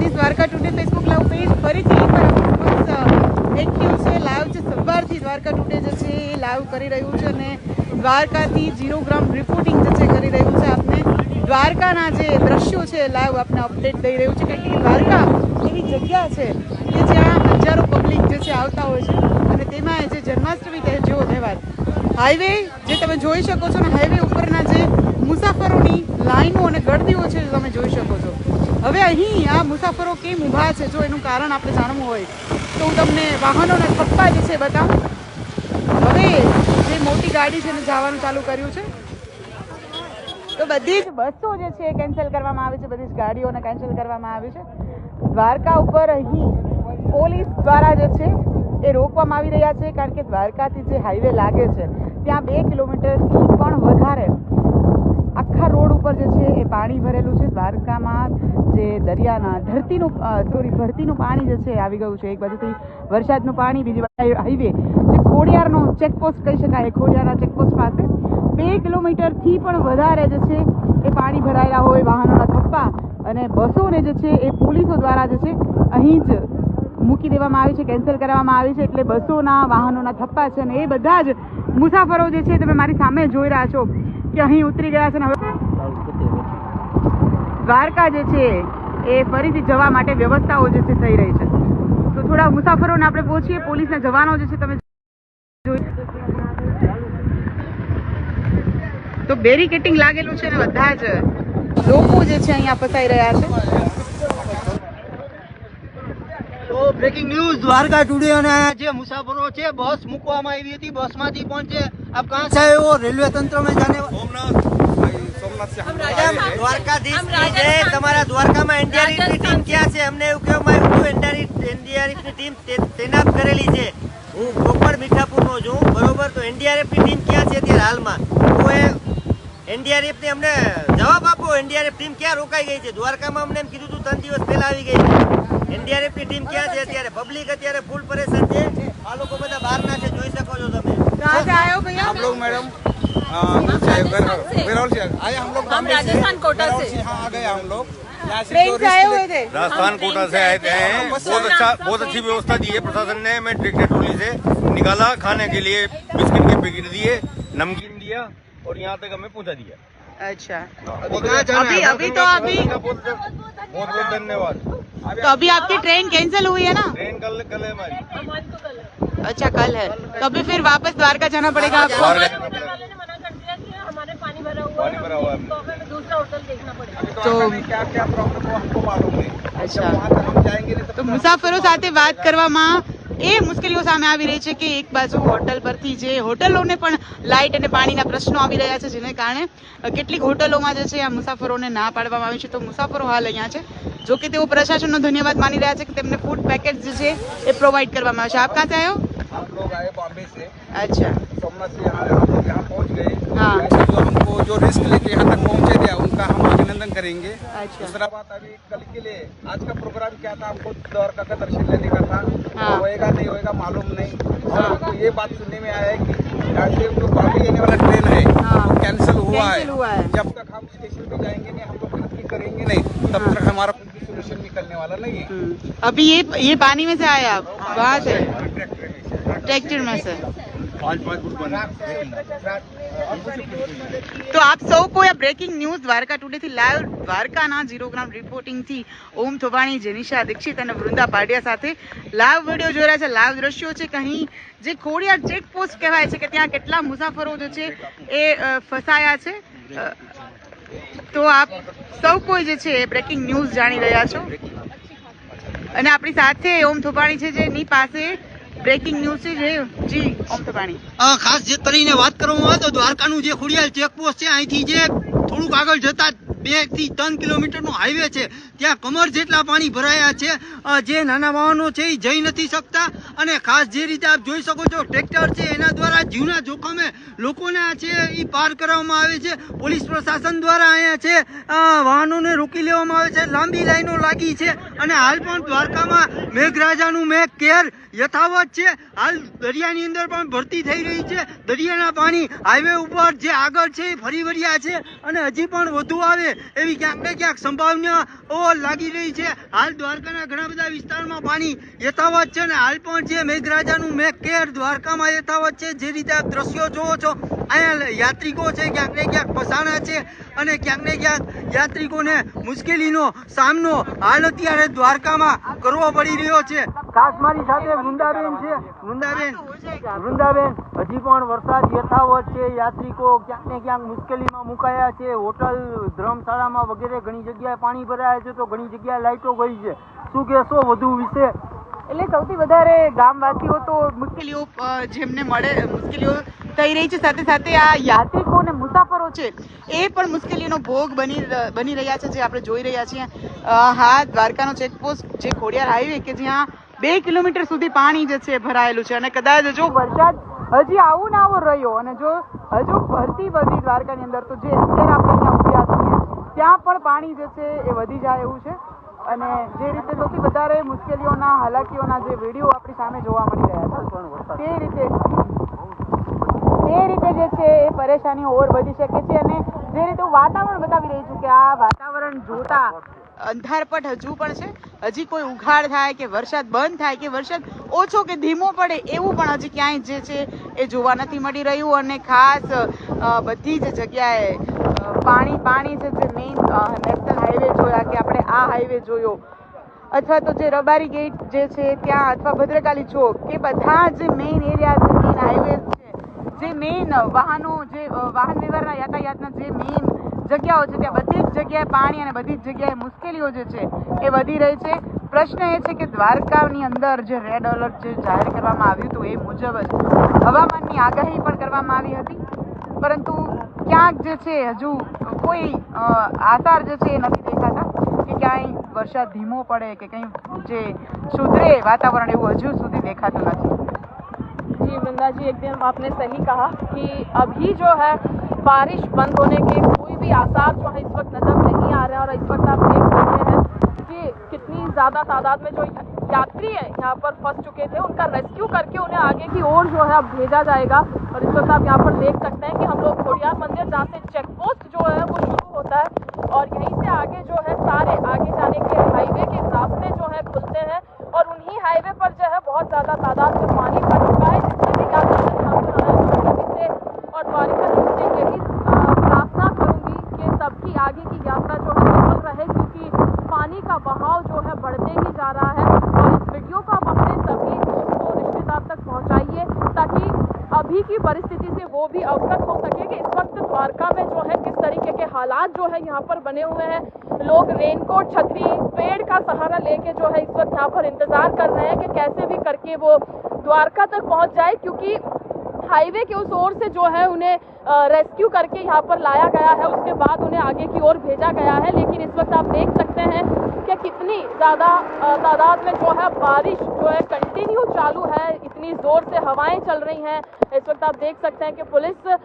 Satish Dwarka today Facebook live page ફરીથી એક વાર આપણું બસ એક્ટિવ છે. લાઈવ છે સવારથી દ્વારકા ટુડે જે છે એ લાઈવ કરી રહ્યું છે અને દ્વારકાથી જીરો ગ્રામ રિપોર્ટિંગ જે છે કરી રહ્યું છે. આપને દ્વારકાના જે દ્રશ્યો છે લાઈવ આપને અપડેટ દઈ રહ્યું છે. કારણ કે દ્વારકા એવી જગ્યા છે કે જ્યાં હજારો પબ્લિક જે છે આવતા હોય છે અને તેમાં જે જન્માષ્ટમી જેવો તહેવાર. હાઈવે જે તમે જોઈ શકો છો ને હાઈવે ઉપરના જે મુસાફરોની લાઈનો અને ગળદીઓ છે તમે જોઈ શકો છો. હવે અહીં આ મુસાફરો કેમ ઊભા છે? જો એનું કારણ આપણે જાણવું હોય, તો હું તમને વાહનોના થપ્પા જે છે બતાવું. હવે જે મોટી ગાડી છે એને જવાનું ચાલુ કર્યું છે. તો બધી જ બસો જે છે કેન્સલ કરવામાં આવી છે. બધી જ ગાડીઓને કેન્સલ કરવામાં આવી છે. દ્વારકા ઉપર અહીં પોલીસ દ્વારા જે છે એ રોકવામાં આવી રહ્યા છે, કારણ કે દ્વારકાથી જે હાઈવે લાગે છે, ત્યાં બે કિલોમીટરથી પણ વધારે આખા રોડ ઉપર જે છે એ પાણી ભરેલું છે. દ્વારકામાં જે દરિયાના ધરતીનું સોરી ભરતીનું પાણી જે છે આવી ગયું છે. એક બાજુથી વરસાદનું પાણી, બીજી બાજુ હાઈવે જે ખોડિયારનો ચેકપોસ્ટ કહી શકાય ખોડિયારના ચેકપોસ્ટ પાસે બે કિલોમીટરથી પણ વધારે જે છે એ પાણી ભરાયેલા હોય વાહનોના થપ્પા અને બસોને જે છે એ પોલીસો દ્વારા જે છે અહીં જ મૂકી દેવામાં આવી છે કેન્સલ કરવામાં આવી છે. એટલે બસોના, વાહનોના થપ્પા છે અને એ બધા જ મુસાફરો જે છે તમે મારી સામે જોઈ રહ્યા છો. કે અહીં ઉતરી ગયા છે ને હવે દ્વારકા જે છે, એ ફરીથી જવા માટે વ્યવસ્થાઓ જે છે થઈ રહી છે. તો થોડા મુસાફરોને આપણે પહોંચીએ પોલીસના જવાનો જે છે, તમે તો બેરિકેટિંગ લાગેલું છે ને બધા જ લોકો જે છે અહીંયા ફસાઈ રહ્યા છે. તો બ્રેકિંગ ન્યૂઝ દ્વારકા ટુડે અને જે મુસાફરો છે, બસ મૂકવામાં આવી હતી, બસમાંથી પણ છે આપ કાં છે એવો રેલવે તંત્ર મેં જાને जाने सोमनाथ भाई सोमनाथ से हम लोग आए हैं। દ્વારકાધીશ ની જય તમારા દ્વારકામાં એનડીઆરએફ ની ટીમ ક્યાં છે અમને એવું કહેવામાં આવ્યું હતું એનડીઆરએફ ની ટીમ તે- તૈનાત કરેલી છે હું પ્રોપર મીઠાપુર નો છું બરોબર તો એનડીઆરએફ ની ટીમ ક્યાં છે અત્યારે હાલમાં તો એ એનડીઆરએફ ની અમને જવાબ આપો એનડીઆરએફ ટીમ ક્યાં રોકાઈ ગઈ છે દ્વારકામાં અમને એમ કીધું હતું ત્રણ દિવસ પહેલા આવી ગઈ છે એનડીઆરએફ ની ટીમ ક્યાં છે અત્યારે પબ્લિક અત્યારે ફૂલ પરેશાન છે આ લોકો બધા બહારના છે જોઈ શકો છો તમે कहाँ से आए हो भैया हम लोग मैडम अ, से वेरहाउस वेरहाउस से आए हम लोग बॉम्बे से राजस्थान कोटा से। यहाँ आ गए हम लोग। ट्रेन से आए रिस्क हुए थे? राजस्थान कोटा से आए थे। हैं बहुत अच्छा बहुत अच्छी व्यवस्था दी है प्रशासन ने। हमें ट्रैक्टर ट्रॉली से निकाला खाने के लिए बिस्किट के पैकेट दिए नमकीन दिया और यहाँ तक हमें पहुँचा दिया। अच्छा। अभी अभी- तो अभी- बहुत बहुत बहुत धन्यवाद। तो अभी आपकी ट्रेन कैंसिल हुई है ना? ट्रेन कल कल है हमारी। अच्छा कल है। तो अभी फिर वापस द्वारका जाना पड़ेगा आपको। बाहर होटल जाना पड़ेगा। वाले ने मना कर दिया कि हमारे पानी भरा हुआ पानी भरा हुआ है तो हमें दूसरा होटल देखना पड़ेगा तो- तो क्या क्या प्रॉब्लम हो हमको मालूम नहीं अच्छा। जब वहाँ तक हम जाएंगे नहीं તો મુસાફરો સાથે વાત કરવામાં એ મુશ્કેલીઓ સામે આવી રહી છે કે એક બાજુ હોટલ પરથી જે હોટલોને પણ લાઇટ અને પાણીના પ્રશ્નો આવી રહ્યા છે જેને કારણે અ, કેટલીક હોટલોમાં જે છે આ મુસાફરોને ના પાડવામાં આવી છે તો મુસાફરો હાલ અહીંયા છે જો કે તેઓ પ્રશાસનનો ધન્યવાદ માની રહ્યા છે કે તેમને ફૂડ પેકેટ જે છે એ પ્રોવાઈડ કરવામાં આવે છે આપ ક્યાં આવ્યો हम लोग आए बॉम्बे से અચ્છા सोमनाथ से यहाँ हाँ। जो हमको जो रिस्क लेके यहाँ तक पहुँचे थे उनका हम अभिनंदन करेंगे अच्छा दूसरा बात अभी कल के लिए आज का प्रोग्राम क्या था हमको द्वारका का दर्शन लेने का था हाँ। होएगा नहीं होएगा मालूम नहीं और हमको ये बात सुनने में आया है कि राजदेव जो बॉम्बे जाने वाला ट्रेन है हाँ। वो कैंसिल हुआ है कैंसिल हुआ है। जब तक हम स्टेशन पे जाएँगे नहीं हम लोग खाती करेंगे नहीं तब हाँ। तक हमारा सोल्यूशन निकलने वाला नहीं है हम्म। अभी ये ये पानी में से आए आप वहाँ से। ट्रैक्टर में से पाँच पाँच फुट बना તો આપ સૌ કોઈ આ બ્રેકિંગ ન્યૂઝ દ્વારકા ટુડેથી લાઈવ દ્વારકાના ઝીરો ગ્રામ રિપોર્ટિંગથી ઓમ થોબાણી જેનિશા દીક્ષિત અને વૃંદા પાડિયા સાથે લાઈવ વીડિયો જોઈ રહ્યા છે. લાઈવ દ્રશ્યો છે કહી જે ખોડિયાર ચેકપોસ્ટ કહેવાય છે કે ત્યાં કેટલા મુસાફરો જે છે એ ફસાયા છે. તો આપ સૌ કોઈ જે છે બ્રેકિંગ ન્યૂઝ જાણી રહ્યા છો. અને આપણી સાથે ઓમ થોબાણી છે જેની પાસે બ્રેકિંગ ન્યૂઝ છે, જે જી, ઓમ થોબાણી ખાસ જે કરીને વાત કરવામાં આવે તો દ્વારકાનું જે ખુડિયાલ ચેકપોસ્ટ છે, અહીંથી જે થોડુંક આગળ જતા બેથી ત્રણ કિલોમીટરનો હાઈવે છે. ત્યાં કમર જેટલા પાણી ભરાયા છે જે નાના વાહનો છે એ જઈ નથી શકતા. અને ખાસ જે રીતે આપ જોઈ શકો છો, ટ્રેક્ટર છે, એના દ્વારા જીવના જોખમે લોકોને છે એ પાર કરવામાં આવે છે. પોલીસ પ્રશાસન દ્વારા અહીંયા છે વાહનોને રોકી લેવામાં આવે છે. લાંબી લાઈનો લાગી છે અને હાલ પણ દ્વારકામાં મેઘરાજાનું મેઘ કેર યથાવત છે. હાલ દરિયાની અંદર પણ ભરતી થઈ રહી છે. દરિયાના પાણી હાઈવે ઉપર જે આગળ છે એ ફરી વળ્યા છે અને હજી પણ વધુ આવે એવી ક્યાંક ને ક્યાંક સંભાવનાઓ લાગી રહી છે. હાલ દ્વારકાના ઘણા બધા વિસ્તારમાં પાણી યથાવત છે ને હાલ પણ જે મેઘરાજાનું મેઘ કેર દ્વારકામાં યથાવત છે. જે રીતે આપ દ્રશ્યો જોવો છો, અહીંયા યાત્રિકો છે, ક્યાંક ને ક્યાંક ફસાણા છે અને ક્યાંક ને ક્યાંક યાત્રિકોને મુશ્કેલીનો સામનો હાલ અત્યારે દ્વારકામાં કરવો પડી રહ્યો છે. ખાસ મારી સાથે વૃંદાબેન છે. વૃંદાબેન વૃંદાબેન. હજી પણ વરસાદ યથાવત છે યાત્રિકો ક્યાંક ને ક્યાંક મુશ્કેલીમાં મુકાયા છે. હોટલ ધર્મશાળામાં વગેરે ઘણી જગ્યાએ પાણી ભરાયા છે તો ઘણી જગ્યાએ લાઇટો ગઈ છે. શું કહેશો વધુ વિશે? એટલે સૌથી વધારે ગામવાસીઓ તો મુશ્કેલીઓ જેમને મળે મુશ્કેલીઓ થઈ રહી છે. સાથે સાથે આ યાત્રિકો અને મુસાફરો છે એ પણ મુશ્કેલીનો ભોગ બની બની રહ્યા છે જે આપણે જોઈ રહ્યા છીએ. હા દ્વારકાનો ચેકપોસ્ટ જે ખોડિયાર હાઈવે કે જ્યાં બે કિલોમીટર સુધી પાણી જે છે ભરાયેલું છે. અને કદાચ જો વરસાદ હજી આવું ને આવો રહ્યો. અને જો હજુ ભરતી વધી દ્વારકાની અંદર, તો જે અત્યારે આપણે અહીંયા ઉભ્યા છીએ, ત્યાં પણ પાણી જે છે એ વધી જાય એવું છે. અને જે રીતે સૌથી વધારે મુશ્કેલીઓના, હાલાકીઓના જે વીડિયો આપણી સામે જોવા મળી રહ્યા છે, તે રીતે તે રીતે જે છે એ પરેશાની ઓર વધી શકે છે. અને જે રીતે હું વાતાવરણ બતાવી રહી છું કે આ વાતાવરણ જોતા અંધારપટ હજુ પણ છે. હજી કોઈ ઉઘાડ થાય કે વરસાદ બંધ થાય કે વરસાદ ઓછો કે ધીમો પડે એવું પણ હજી ક્યાંય જે છે એ જોવા નથી મળી રહ્યું. અને ખાસ બધી જ જગ્યાએ પાણી પાણી છે જે મેઇન નેશનલ હાઈવે જોયા કે આપણે આ હાઈવે જોયો. અથવા તો જે રબારી ગેટ જે છે ત્યાં અથવા ભદ્રકાલી ચોક કે બધા જે મેઇન એરિયા છે મેઇન હાઈવે છે, જે મેઇન વાહનો જે વાહન વ્યવહારના યાતાયાતના જે મેઇન જગ્યાઓ છે ત્યાં બધી જ જગ્યાએ પાણી અને બધી જ જગ્યાએ મુશ્કેલીઓ જે છે એ વધી રહી છે પ્રશ્ન એ છે કે દ્વારકાની અંદર જે રેડ એલર્ટ જે જાહેર કરવામાં આવ્યું હતું એ મુજબ જ હવામાનની આગાહી પણ કરવામાં આવી હતી પરંતુ ક્યાંક જે છે હજુ કોઈ અ, આસાર જે છે એ નથી દેખાતા કે ક્યાંય વરસાદ ધીમો પડે કે કંઈ જે સુધરે વાતાવરણ એવું હજુ સુધી દેખાતું નથી जी वृंदा जी एकदम आपने सही कहा कि अभी जो है बारिश बंद होने के कोई भी आसार जो है इस वक्त नज़र नहीं आ रहे हैं और इस वक्त आप देख सकते हैं कि कितनी ज़्यादा तादाद में जो यात्री है यहाँ पर फंस चुके थे, उनका रेस्क्यू करके उन्हें आगे की ओर जो है अब भेजा जाएगा। और इस वक्त आप यहाँ पर देख सकते हैं कि हम लोग खोड़ियार मंदिर जहाँ से चेक पोस्ट जो है वो शुरू होता है और यहीं से आगे जो है सारे आगे जाने के हाईवे के रास्ते जो है खुलते हैं और उन्हीं हाईवे पर जो है बहुत ज़्यादा तादाद में पानी भर चुका है जिससे भी यात्री यहाँ पर आए हैं सभी से और द्वारिकाधीश से यही अ, प्रार्थना करूँगी कि सबकी आगे की यात्रा जो है सफल रहे क्योंकि पानी का बहाव जो है बढ़ते ही जा रहा है और इस वीडियो को आप अपने सभी दोस्तों रिश्तेदार तक पहुंचाइए ताकि अभी की परिस्थिति से वो भी अवगत हो सके कि इस वक्त द्वारका में जो है किस तरीके के हालात जो है यहाँ पर बने हुए हैं। लोग रेनकोट, छतरी, पेड़ का सहारा लेके जो है इस वक्त यहाँ पर इंतज़ार कर रहे हैं कि कैसे भी करके वो द्वारका तक पहुँच जाए, क्योंकि हाईवे के उस ओर से जो है उन्हें रेस्क्यू करके यहाँ पर लाया गया है। उसके बाद उन्हें आगे की ओर भेजा गया है। लेकिन इस वक्त आप देख सकते हैं कि कितनी ज़्यादा तादाद में जो है बारिश जो है कंटिन्यू चालू है। इतनी ज़ोर से हवाएँ चल रही हैं। इस वक्त आप देख सकते हैं कि पुलिस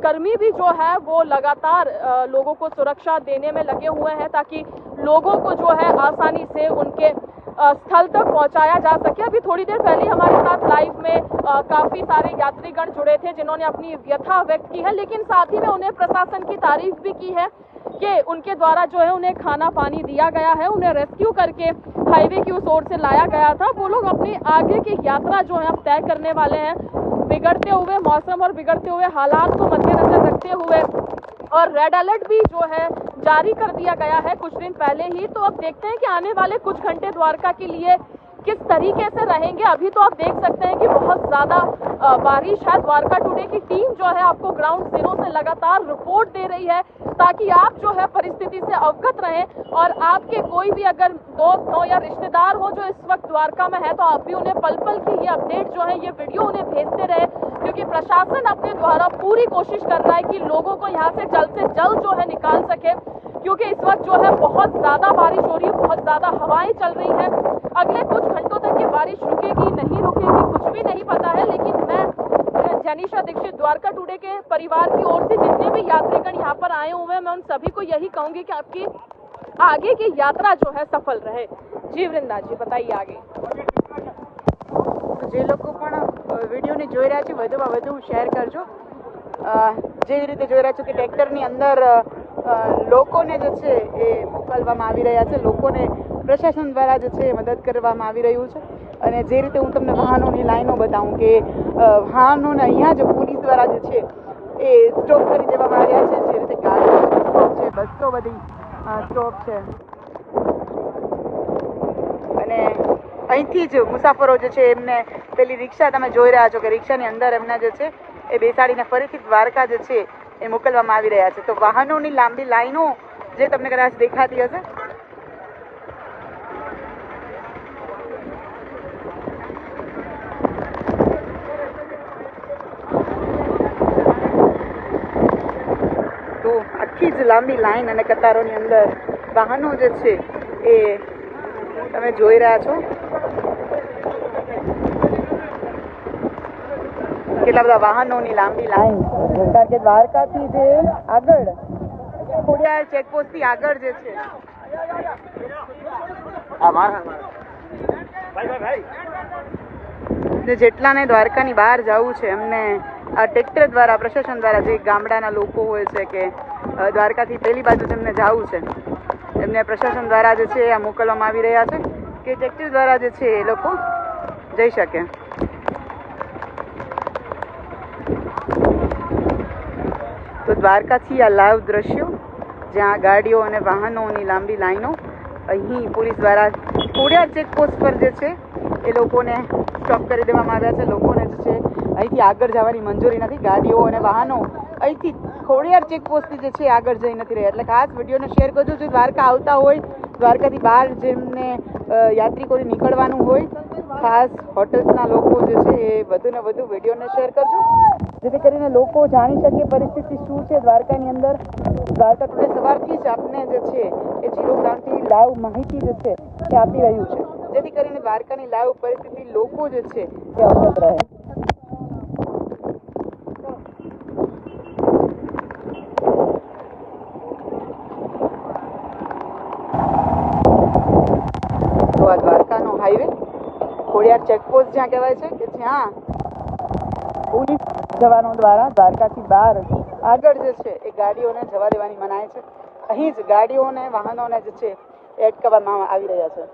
कर्मी भी जो है वो लगातार लोगों को सुरक्षा देने में लगे हुए हैं ताकि लोगों को जो है आसानी से उनके स्थल तक पहुँचाया जा सके। अभी थोड़ी देर पहले हमारे साथ लाइव में काफ़ी सारे यात्रीगण जुड़े थे जिन्होंने अपनी व्यथा व्यक्त की है, लेकिन साथ ही में उन्हें प्रशासन की तारीफ़ भी की है कि उनके द्वारा जो है उन्हें खाना पानी दिया गया है, उन्हें रेस्क्यू करके हाईवे की उस ओर से लाया गया था। वो लोग अपनी आगे की यात्रा जो है अब तय करने वाले हैं। बिगड़ते हुए, मौसम और बिगड़ते हुए हालात को मद्देनजर रखते हुए और रेड अलर्ट भी जो है जारी कर दिया गया है कुछ दिन पहले ही। तो अब देखते हैं कि आने वाले कुछ घंटे द्वारका के लिए किस तरीके से रहेंगे। अभी तो आप देख सकते हैं कि बहुत ज़्यादा बारिश है। द्वारका टुडे की टीम जो है आपको ग्राउंड ज़ीरो से लगातार रिपोर्ट दे रही है ताकि आप जो है परिस्थिति से अवगत रहें और आपके कोई भी अगर दोस्त हो या रिश्तेदार हो जो इस वक्त द्वारका में है तो आप भी उन्हें पल पल की ये अपडेट जो है, ये वीडियो उन्हें भेजते रहे। क्योंकि प्रशासन अपने द्वारा पूरी कोशिश कर रहा है कि लोगों को यहाँ से जल्द से जल्द जो है निकाल सके क्योंकि इस वक्त जो है बहुत ज्यादा बारिश हो रही है बहुत ज्यादा हवाएं चल रही हैं अगले कुछ घंटों तक ये बारिश रुकेगी नहीं रुकेगी कुछ भी नहीं पता है लेकिन मैं अ, जनीशा दीक्षित द्वारका टुडे के परिवार की ओर से जितने भी यात्रीगण यहाँ पर आए हुए हैं मैं उन सभी को यही कहूंगी कि आपकी आगे की यात्रा जो है सफल रहे जी वृंदा जी बताइए आगे તો જે લોકો પણ અ, વિડીયોને જોઈ રહ્યા છે, વધુમાં વધુ શેર કરજો. જે રીતે જોઈ રહ્યા છો કે ટ્રેક્ટરની અંદર લોકોને જે છે એ મોકલવામાં આવી રહ્યા છે, લોકોને પ્રશાસન દ્વારા જે છે મદદ કરવામાં આવી રહ્યું છે. અને જે રીતે હું તમને વાહનોની લાઈનો બતાવું કે વાહનોને અહીંયા જ પોલીસ દ્વારા જે છે એ સ્ટોપ કરી દેવામાં આવ્યા છે, જે રીતે ગાડીઓ સ્ટોપ છે, બસો બધી સ્ટોપ છે. અને અહીંથી જ મુસાફરો જે છે એમને પેલી રિક્ષા તમે જોઈ રહ્યા છો કે રિક્ષાની અંદર એમના જે છે એ બેસાડીને ફરીથી દ્વારકા જે છે એ મોકલવામાં આવી રહ્યા છે. તો વાહનોની લાંબી લાઈનો જે તમને કદાચ દેખાતી હશે. તો આખી જ લાંબી લાઈન અને કતારોની અંદર વાહનો જે છે એ તમે જોઈ રહ્યા છો. કેટલા બધા વાહનોની લાંબી લાઈન. કારણ કે દ્વારકાથી જે આગળ ખોડિયાર ચેકપોસ્ટથી આગળ જે છે. ને જેટલાને દ્વારકાની બહાર જવું છે એમને આ ટ્રેક્ટર દ્વારા પ્રશાસન દ્વારા જે ગામડાના લોકો હોય છે કે દ્વારકાથી પેલી બાજુ જેમને જવું છે એમને પ્રશાસન દ્વારા જે છે આ મોકલવામાં આવી રહ્યા છે કે ટ્રેક્ટર દ્વારા જે છે એ લોકો જઈ શકે. તો દ્વારકાથી આ લાઈવ દ્રશ્યો, જ્યાં ગાડીઓ અને વાહનોની લાંબી લાઈનો, અહીં પોલીસ દ્વારા ખોડિયાર ચેકપોસ્ટ પર જે છે, એ લોકોને સ્ટોપ કરી દેવામાં આવ્યા છે. લોકોને જે છે, અહીંથી આગળ જવાની મંજૂરી નથી. ગાડીઓ અને વાહનો અહીંથી ખોડિયાર ચેકપોસ્ટથી જે છે, આગળ જઈ નથી રહ્યા. એટલે ખાસ વિડીયોને શેર કરજો. જો દ્વારકા આવતા હોય, દ્વારકાથી બહાર જેમને યાત્રિકોને નીકળવાનું હોય, ખાસ હોટલ્સના લોકો જે છે, એ વધુને વધુ વિડીયોને શેર કરજો. કરીને લોકો જાણી શકે પરિસ્થિતિ શું છે દ્વારકાની અંદર. દ્વારકા ટુડે સવારથી જ આપને જે છે એ જીરો ગ્રાઉન્ડથી લાઈવ માહિતી જે છે એ આપી રહ્યું છે. જેથી કરીને દ્વારકાની લાઈવ પરિસ્થિતિ લોકો જે છે એ અવગત રહે. દ્વારકાનો હાઈવે ખોડિયાર ચેકપોસ્ટ જ્યાં કહેવાય છે કે જ્યાં પોલીસ જવાનો દ્વારા દ્વારકાથી બહાર આગળ જે છે, એ ગાડીઓને જવા દેવાની મનાય છે. અહીં જ ગાડીઓને, વાહનોને જે છે એ અટકાવવામાં આવી રહ્યા છે.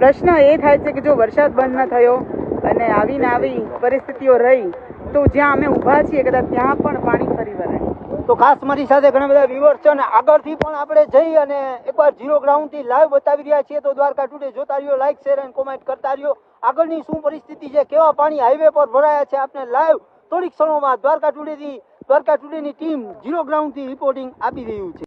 પ્રશ્ન એ થાય છે કે જો વરસાદ બંધ ન થયો અને આવીને આવી પરિસ્થિતિઓ રહી, તો જ્યાં અમે ઊભા છીએ, કદાચ ત્યાં પણ પાણી ફરી વળે. તો ખાસ મારી સાથે ઘણા બધા વ્યુઅર્સ છે અને આગળથી પણ આપણે જઈ અને એકવાર ઝીરો ગ્રાઉન્ડથી લાઈવ બતાવી રહ્યા છીએ. તો દ્વારકા ટુડે જોતા રહ્યો લાઈક શેર અને કોમેન્ટ કરતા રહ્યો. આગળની શું પરિસ્થિતિ છે, કેવા પાણી હાઈવે પર ભરાયા છે આપણે લાઈવ થોડીક ક્ષણોમાં દ્વારકા ટુડે થી, દ્વારકા ટુડે ની ટીમ ઝીરો ગ્રાઉન્ડથી રિપોર્ટિંગ આપી રહ્યું છે.